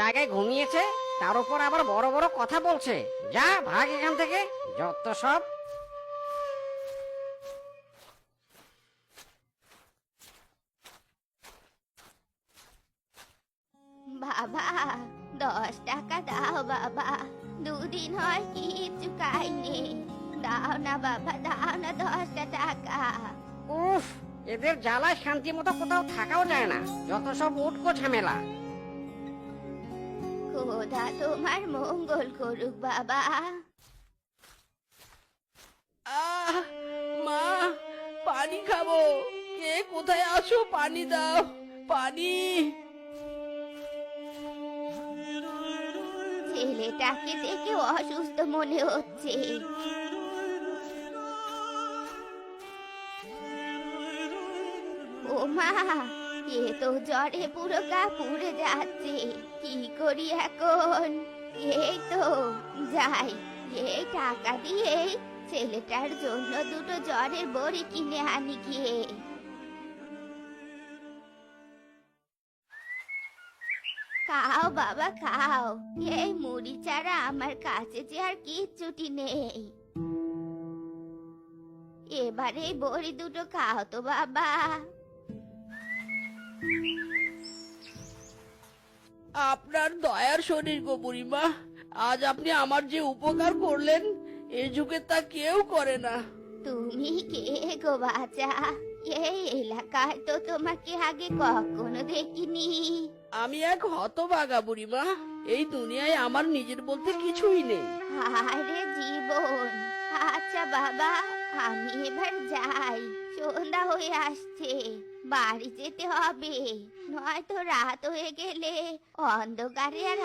জায়গায় ঘুমিয়েছে তার উপর আবার বড় বড় কথা বলছে। যা ভাগ এখান থেকে যত সব। বাবা দশ টাকা দাও বাবা দুদিন হয় কিচ্ছু খাইনি। দাও না বাবা দাও না দশটা টাকা। উফ এদের জ্বালায় শান্তি মতো কোথাও থাকাও যায় না। যত সব উটকো ঝামেলা। খোদা তোমার মঙ্গল করুক বাবা। আহ মা পানি খাব। কে কোথায় আসো পানি দাও পানি। ছেলেটাকে দেখে অসুস্থ মনে হচ্ছে। ও মা এ তো জ্বরে পুরো গা পুড়ে যাচ্ছে, কি করি এখন? এই তো যাই এই টাকা দিয়ে ছেলেটার জন্য দুটো জ্বরের বড়ি কিনে আনি গিয়ে। খাও বাবা, খাও। এই মুড়ি ছাড়া আমার কাছে যে আর কিচ্ছুটি নেই। এবারে বড়ি দুটো খাও তো বাবা। আপনার দয়ার শরীর গো বুড়িমা। আজ আপনি আমার যে উপকার করলেন এ যুগে তা কেউ করে না। তুমি কে গো বাচ্চা এই এলাকায় তো তোমাকে আগে কখনো দেখিনি। আমি এক বুড়িমা। এই দুনিয়ায় আমার নিজের বলতে কিছুই নেই। আরে জীবন। আচ্ছা বাবা আমি এবার যাই। সন্ধ্যা হয়ে আসছে। বাড়ি যেতে হবে। নয়তো রাত হয়ে গেলে অন্ধকারে আর